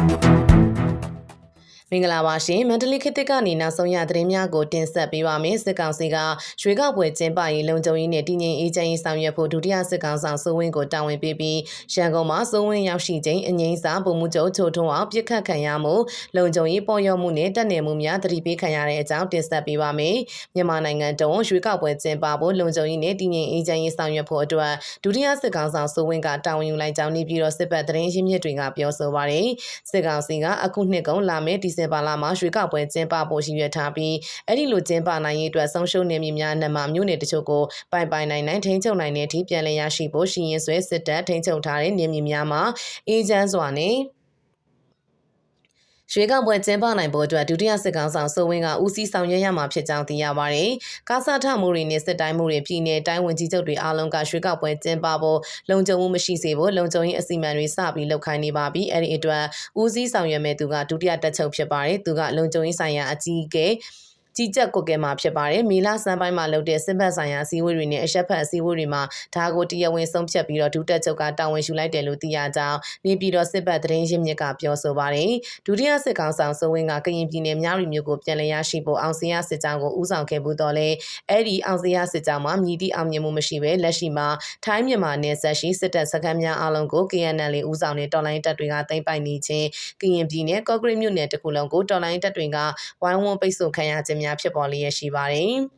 Thank you. မင်္ဂလာပါရှင်မန္တလေးခေတ်သစ်ကနေနောက်ဆုံးရသတင်းများကိုတင်ဆက်ပေးပါမယ်စစ်ကောင်စီကရွေးကောက်ပွဲကျင်းပရေးလုံခြုံရေးနဲ့တည်ငြိမ်အေးချမ်းရေးဆောင်ရွက်ဖို့ဒုတိယစစ်ကောင်ဆောင်စိုးဝင်းကိုတာဝန်ပေးပြီးရန်ကုန်မှာစိုးဝင်းရောက်ရှိခြင်းအငိမ့်စာပုံမှုချုပ်ချိုထုံးအောင်ပြစ်ခတ်ခံရမှုလုံခြုံရေးပေါ်ရောက်မှုနဲ့တက်နယ်မှုများတတိပေးခံရတဲ့အကြောင်းတင်ဆက်ပေးပါမယ်မြန်မာနိုင်ငံတုံးရွေးကောက်ပွဲကျင်းပဖို့လုံခြုံရေးနဲ့တည်ငြိမ်အေးချမ်းရေးဆောင်ရွက်ဖို့အတွက်ဒုတိယစစ်ကောင်ဆောင်စိုးဝင်းကတာဝန်ယူလိုက်ကြောင်းနေပြီးတော့စစ်ပတ်သတင်းရင်းမြစ်တွေကပြောဆိုပါတယ်စစ်ကောင်စီကအခုနှစ်ကုန်လာမယ့်ဒီဇင်ဘာလမှာရွေးကောက်ပွဲကျင်းပဖို့ရှိရထားပြီးအဲ့ဒီလိုကျင်းပနိုင်ရေးအတွက်ဆုံးရှုံးနေမည်များနံမှာမြို့နယ်တချို့ကိုပိုင်ပိုင်နိုင်နိုင်ထိန်းချုပ်နိုင်တဲ့အထိပြန်လည်ရရှိဖို့ရှိရင်ဆွဲစစ်တပ်ထိန်းချုပ်ထားတဲ့နေမည်များမှာအေဂျင့်စွာနဲ့ ရွှေကောက်ပွဲကျင်းပနိုင်ဖို့အတွက်ဒုတိယစစ်ကောင်ဆောင်စိုးဝင်းကဦးစီးဆောင်ရွက်ရမှာဖြစ်ကြောင်းသိရပါတယ်။ကားစားထမှုတွေနဲ့စစ်တိုင်းမှုတွေပြည်내တိုင်းဝင်ကြီးချုပ်တွေအားလုံးကရွှေကောက်ပွဲကျင်းပဖို့လုံခြုံမှုမရှိစေဖို့လုံခြုံရေးအစီအမံတွေစပြီးလုပ်ခိုင်းနေပါပြီ။အဲ့ဒီအတွက်ဦးစီးဆောင်ရွက်မဲ့သူကဒုတိယတက်ချုပ်ဖြစ်ပါတယ်။သူကလုံခြုံရေးဆိုင်ရာအကြီးအကဲ ကြီးကြပ်ကွက်ကဲမှာဖြစ်ပါတယ်။မီလာစံပိုင်းမှာလုပ်တဲ့စစ်ဘက်ဆိုင်ရာအစည်းအဝေးတွေနဲ့အရှက်ဖက်အစည်းအဝေးတွေမှာဒါကိုတရားဝင်ဆုံးဖြတ်ပြီးတော့ဒုတက်ချုပ်ကတာဝန်ယူလိုက်တယ်လို့သိရကြောင်းနေပြည်တော်စစ်ဘက်သတင်းရင်းမြစ်ကပြောဆိုပါတယ်။ဒုတိယစစ်ကောင်ဆောင်စိုးဝင်းကကရင်ပြည်နယ်မြရီမြို့ကိုပြန်လည်ရရှိဖို့အောင်စရစစ်ကြောင်းကိုဦးဆောင်ခဲ့မှုတော့လေအဲ့ဒီအောင်စရစစ်ကြောင်းမှာမြည်သည့်အောင်မြင်မှုမရှိဘဲလက်ရှိမှာထိုင်းမြန်မာနယ်စပ်ရှိစစ်တပ်စခန်းများအလုံးကို KNL ဦးဆောင်တဲ့တော်လိုင်းတပ်တွေကသိမ်းပိုက်နေခြင်းကရင်ပြည်နယ်ကော့ကရိတ်မြို့နယ်တခုလုံးကိုတော်လိုင်းတပ်တွေကဝိုင်းဝန်းပိတ်ဆို့ခံရခြင်းများဖြစ်ပေါ်လျက်ရှိပါတယ်။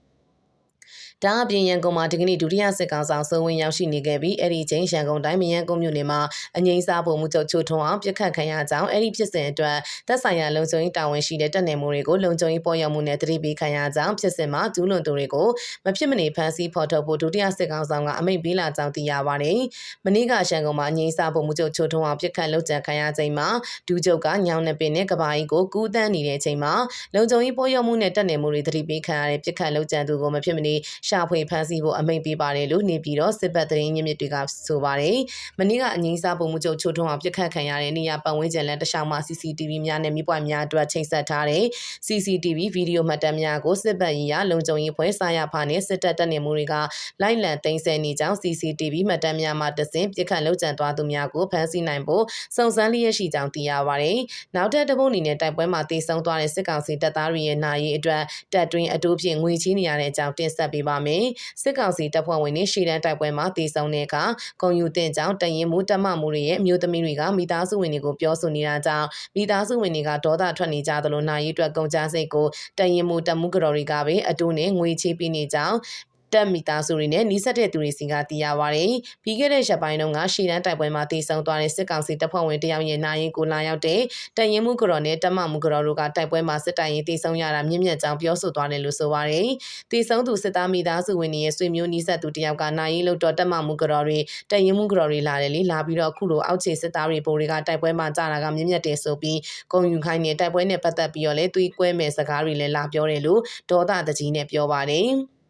ဒါအပြင်ရန်ကုန်မှာဒီကနေ့ဒုတိယစစ်ကောင်ဆောင်စိုးဝင်းရောက်ရှိနေခဲ့ပြီးအဲ့ဒီချိန်ရန်ကုန်တိုင်းမရန်ကုန်မြို့နယ်မှာအငိမ့်စားပုံမှုချုပ်ချိုထွန်းအောင်ပြစ်ခတ်ခံရကြောင်းအဲ့ဒီဖြစ်စဉ်အတွက်သက်ဆိုင်ရာလုံခြုံရေးတာဝန်ရှိတဲ့တပ်နယ်မှုတွေကိုလုံခြုံရေးပေါ်ရောက်မှုနဲ့တတိပေးခံရကြောင်းဖြစ်စဉ်မှာကျူးလွန်သူတွေကိုမဖြစ်မနေဖမ်းဆီးဖော်ထုတ်ဖို့ဒုတိယစစ်ကောင်ဆောင်ကအမိန့်ပေးလာကြောင်းသိရပါတယ်။မနေ့ကရန်ကုန်မှာအငိမ့်စားပုံမှုချုပ်ချိုထွန်းအောင်ပြစ်ခတ်လုပ်ကြံခံရချိန်မှာဒူးချုပ်ကညောင်နေပင်နဲ့ကဘာကြီးကိုကူးတန်းနေတဲ့အချိန်မှာလုံခြုံရေးပေါ်ရောက်မှုနဲ့တပ်နယ်မှုတွေတတိပေးခံရတဲ့ပြစ်ခတ်လုပ်ကြံသူကိုမဖြစ်မနေရှာဖွေဖမ်းဆီးဖို့အမိန့်ပေးပါတယ်လို့နေပြည်တော်စစ်ဘက်သတင်းရင်းမြစ်တွေကဆိုပါတယ်။မနေ့ကအငိမ့်စားပုံမှုချုပ်ချိုထွန်းအောင်ပြစ်ခတ်ခံရတဲ့နေရာပတ်ဝန်းကျင်လမ်းတစ်လျှောက်မှာ CCTV များနဲ့မိပွားများအတွက်ချိန်ဆက်ထားတဲ့ CCTV ဗီဒီယိုမှတ်တမ်းများကိုစစ်ဘက်ရေးရလုံခြုံရေးဖွဲ့စာရဖာနဲ့စစ်တပ်တပ်နေမှုတွေကလိုက်လံသိမ်းဆည်းနေကြောင်း CCTV မှတ်တမ်းများမှတဆင့်ပြစ်ခတ်လုံခြံသွားသူများကိုဖမ်းဆီးနိုင်ဖို့စုံစမ်းလျက်ရှိကြောင်းသိရပါတယ်။နောက်ထပ်တပုတ်အနေနဲ့တိုက်ပွဲမှာတေဆုံးသွားတဲ့စစ်ကောင်စီတပ်သားတွေရဲ့နာရီအတွက်တပ်တွင်းအတူဖြင့်ငွေချေးနေရတဲ့အကြောင်းတင်ဆက်ပေးပါမယ်။စစ်ကောင်စီတပ်ဖွဲ့ဝင်တွေရှေ့တန်းတိုက်ပွဲမှာတေဆုံးတဲ့အခါဂုံယူတင်ကြောင်းတရင်မှုတမမှုတွေရဲ့အမျိုးသမီးတွေကမိသားစုဝင်တွေကိုပြောဆိုနေတာကြောင့်မိသားစုဝင်တွေကဒေါသထွက်နေကြသလိုနိုင်ရီအတွက်ကုန်ကြစိတ်ကိုတရင်မှုတမှုကတော်တွေကပဲအတူနဲ့ငွေချေးပေးနေကြောင်း တက်မိသားစုတွေနဲ့နှိစက်တဲ့သူတွေစီကသိရပါဗျ။ပြီးခဲ့တဲ့ရက်ပိုင်းတုန်းကရှီတန်းတိုက်ပွဲမှာတေဆုံသွားတဲ့စစ်ကောင်စီတပ်ဖွဲ့ဝင်တယောက်ရဲ့နာရင်ကိုလာရောက်တဲ့တရင်မှုကတော်နဲ့တမမှုကတော်တို့ကတိုက်ပွဲမှာစစ်တိုင်ရင်တေဆုံရတာမြင့်မြတ်ကြောင်းပြောဆိုသွားတယ်လို့ဆိုပါရယ်။တေဆုံသူစစ်သားမိသားစုဝင်တွေရဲ့ဆွေမျိုးနှိစက်သူတယောက်ကနာရင်လို့တော့တမမှုကတော်တွေတရင်မှုကတော်တွေလာတယ်လေလာပြီးတော့အခုလိုအောက်ခြေစစ်သားတွေပုံတွေကတိုက်ပွဲမှာကြာတာကမြင့်မြတ်တယ်ဆိုပြီးဂုံယူခိုင်းနေတိုက်ပွဲနဲ့ပတ်သက်ပြီးတော့လေသွေးကွဲမဲ့စကားတွေလည်းလာပြောတယ်လို့ဒေါသတကြီးနဲ့ပြောပါတယ်။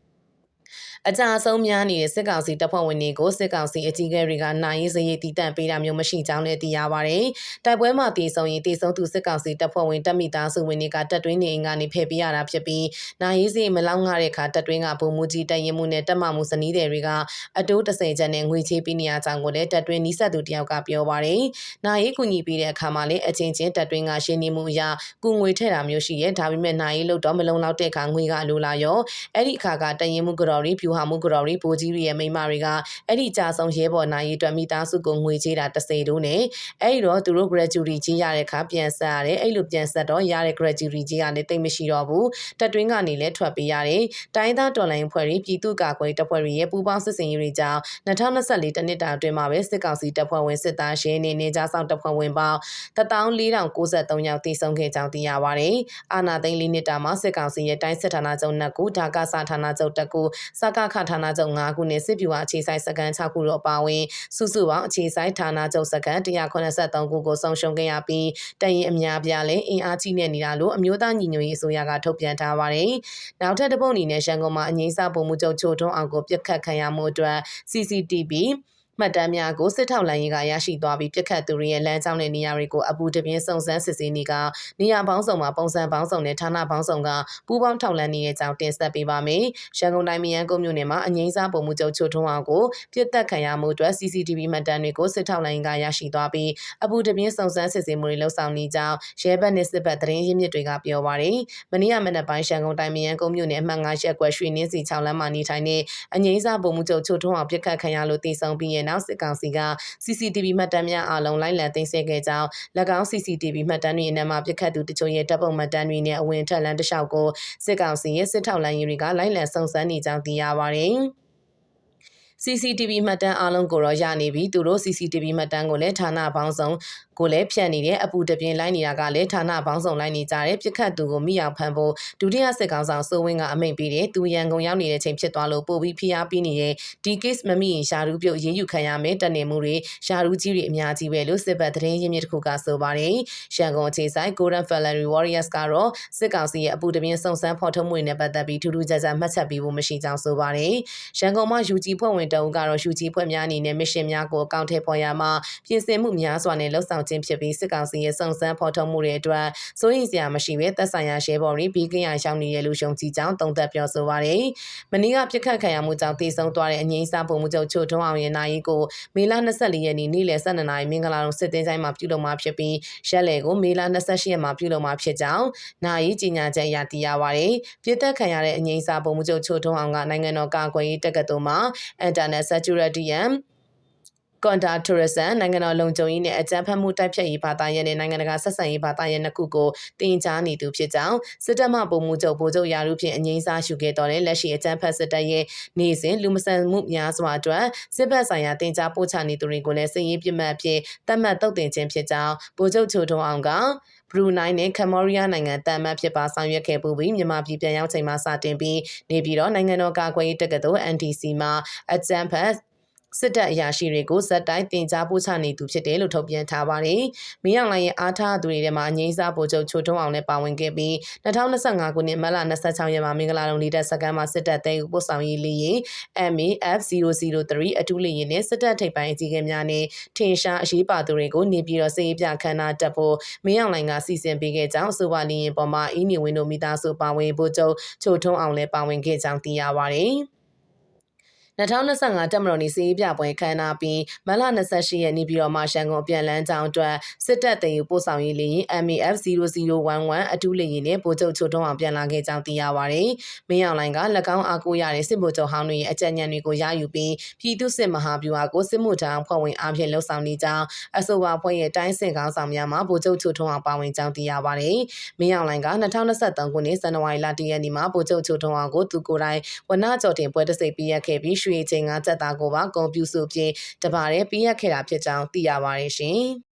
အကြအဆုံးများနေတဲ့စစ်ကောင်စီတပ်ဖွဲ့ဝင်တွေကိုစစ်ကောင်စီအကြီးအကဲတွေကနိုင်ရေးစရိတ်တည်တံ့ပေးတာမျိုးမရှိကြောင်းလည်းသိရပါတယ်။တိုက်ပွဲမှာတည်ဆုံရင်တည်ဆုံသူစစ်ကောင်စီတပ်ဖွဲ့ဝင်တပ်မိသားစုဝင်တွေကတပ်တွင်းနေအိမ်ကနေဖယ်ပေးရတာဖြစ်ပြီးနိုင်ရေးစရိတ်မလောက်ငှတဲ့အခါတပ်တွင်းကဗိုလ်မှူးကြီးတရင်မှုနဲ့တပ်မမှုစနီးတွေတွေကအတိုး30ကျပ်နဲ့ငွေချေးပေးနေရကြောင်းကိုလည်းတပ်တွင်းနီးစပ်သူတယောက်ကပြောပါတယ်။နိုင်ရေးကူညီပေးတဲ့အခါမှာလည်းအချင်းချင်းတပ်တွင်းကရှင်းနေမှုအရာကုငွေထည့်တာမျိုးရှိရဲ့ဒါပေမဲ့နိုင်ရေးလို့တော့မလုံလောက်တဲ့အခါငွေကလိုလာရောအဲ့ဒီအခါကတရင်မှုကြော်ရီဖြူဟာမှုကြော်ရီပိုကြီးတွေရဲ့မိမတွေကအဲ့ဒီကြာဆုံးရဲဘော်နိုင်ရေးအတွက်မိသားစုကိုငွေချေးတာတစ်စိတုံးနဲ့အဲ့ဒီတော့သူတို့ gratuity ကြီးရတဲ့အခါပြန်ဆက်ရတယ်အဲ့လိုပြန်ဆက်တော့ရတဲ့ gratuity ကြီးကလည်းတိတ်မရှိတော့ဘူးတက်တွင်းကနေလည်းထွက်ပေးရတယ်တိုင်းသားတော်လိုင်းဖွဲ့တွေပြည်သူ့ကာကွယ်တပ်ဖွဲ့တွေရဲ့ပူးပေါင်းစစ်စင်ရေးတွေကြောင့်2024တနှစ်တာအတွင်းမှာပဲစစ်ကောင်စီတပ်ဖွဲ့ဝင်စစ်သားရှင်းနေနေကြဆောင်တပ်ဖွဲ့ဝင်ပေါင်း14093ယောက်တည်ဆုံခဲ့ကြောင်းသိရပါတယ်အာနာသိန်းလေးနှစ်တာမှာစစ်ကောင်စီရဲ့တိုင်းစစ်ဌာနချုပ်နှစ်ခုဒါကစာဌာနချုပ်တစ်ခုစကခဌာနချုပ်5ခုနဲ့စစ်ဗျူဟာအခြေဆိုင်စကန်6ခုတို့အပါအဝင်စုစုပေါင်းအခြေဆိုင်ဌာနချုပ်စကန်183ခုကိုဆုံးရှုံးခဲ့ရပြီးတရင်အများပြားလည်းအင်အားကြီးနေနေတာလို့အမျိုးသားညီညွတ်ရေးအစိုးရကထုတ်ပြန်ထားပါတယ်။နောက်ထပ်တစ်ပုတ်အနေနဲ့ရန်ကုန်မှာအငိမ့်စာပုံမှုချုပ်ချိုထွန်းအောင်ကိုပြစ်ခတ်ခံရမှုအတွက် CCTV မှတ်တမ်းများကိုစစ်ထောက်လိုင်းရေးကရရှိသွားပြီးပြစ်ခတ်သူတွေရဲ့လမ်းကြောင်းနဲ့နေရာတွေကိုအပူတပြင်းစုံစမ်းစစ်ဆေးနေကနေရာပေါင်းစုံမှာပုံစံပေါင်းစုံနဲ့ဌာနပေါင်းစုံကပူးပေါင်းထောက်လှမ်းနေတဲ့အကြောင်းတင်ဆက်ပေးပါမယ်။ရန်ကုန်တိုင်းမယန်းကုန်းမြို့နယ်မှာအငိမ့်စားပုံမှုချုပ်ချိုထွန်းအောင်ကိုပြစ်တက်ခံရမှုအတွက် CCTV မှတ်တမ်းတွေကိုစစ်ထောက်လိုင်းရေးကရရှိသွားပြီးအပူတပြင်းစုံစမ်းစစ်ဆေးမှုတွေလှုပ်ဆောင်နေကြောင်းရဲဘက်နဲ့စစ်ဘက်သတင်းရင်းမြစ်တွေကပြောပါရယ်။မနေ့ကမနက်ပိုင်းရန်ကုန်တိုင်းမယန်းကုန်းမြို့နယ်အမှတ်9ရပ်ကွက်ရွှေနှင်းစီ6လမ်းမှာနေထိုင်တဲ့အငိမ့်စားပုံမှုချုပ်ချိုထွန်းအောင်ပြစ်ခတ်ခံရလို့တည်ဆုံပြီးရဲ့နောက်စစ်ကောင်စီက CCTV မှတ်တမ်းများအလုံးလိုက်လံသိမ်းဆည်းခဲ့ကြောင်း၎င်း CCTV မှတ်တမ်းတွေနဲ့မှပြစ်ခတ်သူတချို့ရဲ့တပ်ပုံမှတ်တမ်းတွေနဲ့အဝင်ထက်လမ်းတစ်လျှောက်ကိုစစ်ကောင်စီရဲ့စစ်ထောက်လိုင်းရေးတွေကလိုက်လံစုံစမ်းနေကြောင်းသိရပါတယ်။ CCTV မှတ်တမ်းအလုံးကိုတော့ရနေပြီသူတို့ CCTV မှတ်တမ်းကိုလည်းဌာနပေါင်းစုံကိုလည်းဖြတ်နေတယ်အပူတပြင်းလိုက်နေတာကလည်းဌာနပေါင်းစုံလိုက်နေကြတယ်ပြစ်ခတ်သူကိုမိအောင်ဖမ်းဖို့ဒုတိယစစ်ကောင်ဆောင်စိုးဝင်းကအမိန့်ပေးတယ်သူရန်ကုန်ရောက်နေတဲ့ချိန်ဖြစ်သွားလို့ပို့ပြီးဖိအားပေးနေတဲ့ဒီ case မမိရင်ရှာရူးပြုတ်ရေးယူခံရမယ်တနေမှုတွေရှာရူးကြီးတွေအများကြီးပဲလို့စစ်ဘက်သတင်းရင်းမြစ်တစ်ခုကဆိုပါတယ်ရန်ကုန်အခြေဆိုင် Golden Valley Warriors ကတော့စစ်ကောင်စီရဲ့အပူတပြင်းစုံစမ်းဖော်ထုတ်မှုတွေနဲ့ပတ်သက်ပြီးထူးထူးခြားခြားမှတ်ချက်ပေးဖို့မရှိကြောင်းဆိုပါတယ်ရန်ကုန်မှာ UG ဖွဲ့ဝင်တအုပ်ကတော့ UG ဖွဲ့များအနေနဲ့မစ်ရှင်များကိုအကောင့်ထဲပေါ်ရမှာပြင်ဆင်မှုများစွာနဲ့လှုပ်ဆောင်ခြင်းဖြစ်ပြီးစစ်ကောင်စီရဲ့စုံစမ်းဖော်ထုတ်မှုတွေအတွက်စိုးရိမ်စရာမရှိဘဲသက်ဆိုင်ရာရှယ်ဘော်တွေပြီးကင်းရရှောင်းနေရလို့ရှုံကြည်ကြောင်းသုံးသပ်ပြောဆိုပါတယ်။မနေ့ကပြစ်ခတ်ခံရမှုကြောင့်တည်ဆုံသွားတဲ့အငိမ့်စားပုံမှုချုပ်ချိုထွန်းအောင်ရဲ့နိုင်ရီကိုမေလ24ရက်နေ့နေ့လယ်12နာရီမင်္ဂလာတော်စစ်တင်းဆိုင်မှာပြုလုပ်မှာဖြစ်ပြီးရက်လေကိုမေလ28ရက်မှာပြုလုပ်မှာဖြစ်ကြောင်းနိုင်ရီကြီးညာချက်အရသိရပါတယ်။ပြစ်တက်ခံရတဲ့အငိမ့်စားပုံမှုချုပ်ချိုထွန်းအောင်ကနိုင်ငံတော်ကာကွယ်ရေးတက္ကသိုလ်မှာ Internet Security and ကွန်တာထူရဆန်နိုင်ငံတော်လုံခြုံရေးနဲ့အကြမ်းဖက်မှုတိုက်ဖျက်ရေးဘာသာရပ်နဲ့နိုင်ငံတကာဆက်ဆံရေးဘာသာရပ်နှစ်ခုကိုတင်ကြားနေသူဖြစ်ကြောင်းစစ်တပ်မှပုံမှုချုပ်ဗိုလ်ချုပ်ရာထူးဖြင့်အငိမ့်စားရှုခဲ့တော်တဲ့လက်ရှိအကြမ်းဖက်စစ်တပ်ရဲ့နေစဉ်လူမဆန်မှုများစွာအတွက်စစ်ဘက်ဆိုင်ရာတင်ကြားပို့ချနေသူတွေကိုလည်းစစ်ရေးပြစ်မှတ်ဖြင့်တတ်မှတ်တုတ်တင်ခြင်းဖြစ်ကြောင်းဗိုလ်ချုပ်ချိုထုံအောင်က ဘရူနိုင်းနဲ့ကမ္ဘောဒီးယားနိုင်ငံတန်မတ်ဖြစ်ပါဆောင်ရွက်ခဲ့ပူပြီးမြန်မာပြည်ပြန်ရောက်ချိန်မှာစတင်ပြီးနေပြည်တော်နိုင်ငံတော်ကာကွယ်ရေးတက္ကသိုလ် NTC မှာအကြမ်းဖက် စစ်တပ်အရာရှိတွေကိုဇက်တိုင်းတင် जा ပို့ချနေသူဖြစ်တယ်လို့ထုတ်ပြန်ထားပါတယ်။မင်းအောင်လှိုင်ရဲ့အားထားသူတွေထဲမှာငိမ့်စားဗိုလ်ချုပ်ချိုထုံးအောင်လည်းပါဝင်ခဲ့ပြီး2025ခုနှစ်မတ်လ26ရက်မှာမင်္ဂလာတုံလေးတပ်စကန်မှာစစ်တပ်တဲကိုပို့ဆောင်ရေးလေရင် MAF003 အထူးလေရင်နဲ့စစ်တပ်ထိပ်ပိုင်းအကြီးအကဲများနဲ့ထင်ရှားအရေးပါသူတွေကိုနေပြည်တော်စေးပြခန္ဓာတက်ဖို့မင်းအောင်လှိုင်ကစီစဉ်ပေးခဲ့ကြောင်းဆိုပါလျင်ပေါ်မှာအင်းနေဝင်းတို့မိသားစုပါဝင်ဗိုလ်ချုပ်ချိုထုံးအောင်လည်းပါဝင်ခဲ့ကြောင်းသိရပါတယ်။ 2025တက်မတော်နေစီးပြပွဲခမ်းနားပြီးမလ28ရက်နေ့ပြီးတော့မှရှန်ကုန်ပြန်လန်းကြောင်းအတွက်စစ်တပ်တည်ယူပို့ဆောင်ရေးလေရင် MAF 0011အထူးလေရင်နဲ့ဗိုလ်ချုပ်ချိုထုံးအောင်ပြန်လာခဲ့ကြောင်းသိရပါတယ်။မင်းအောင်လိုင်က၎င်းအားကိုးရတဲ့စစ်ဗိုလ်ချုပ်ဟောင်းတွေရဲ့အကြံဉာဏ်တွေကိုရယူပြီးပြည်သူစစ်မဟာဗျူဟာကိုစစ်မှုထမ်းဖွဲ့ဝင်အားဖြင့်လှုပ်ဆောင်နေကြောင်းအဆိုပါဖွဲ့ရဲ့တိုင်းစစ်ကောင်းဆောင်များမှဗိုလ်ချုပ်ချိုထုံးအောင်ပါဝင်ကြောင်းသိရပါတယ်။မင်းအောင်လိုင်က2023ခုနှစ်ဇန်နဝါရီလ1ရက်နေ့မှာဗိုလ်ချုပ်ချိုထုံးအောင်ကိုသူကိုယ်တိုင်ဝနကြော်တင်ပွဲတစ်စိတ်ပြရက်ခဲ့ပြီးရွှေချိန်ကစက်သားကိုပါဂုံပြူစုဖြင့်တပါးတည်းပြရက်ခဲ့တာဖြစ်ကြောင်းသိရပါတယ်ရှင်။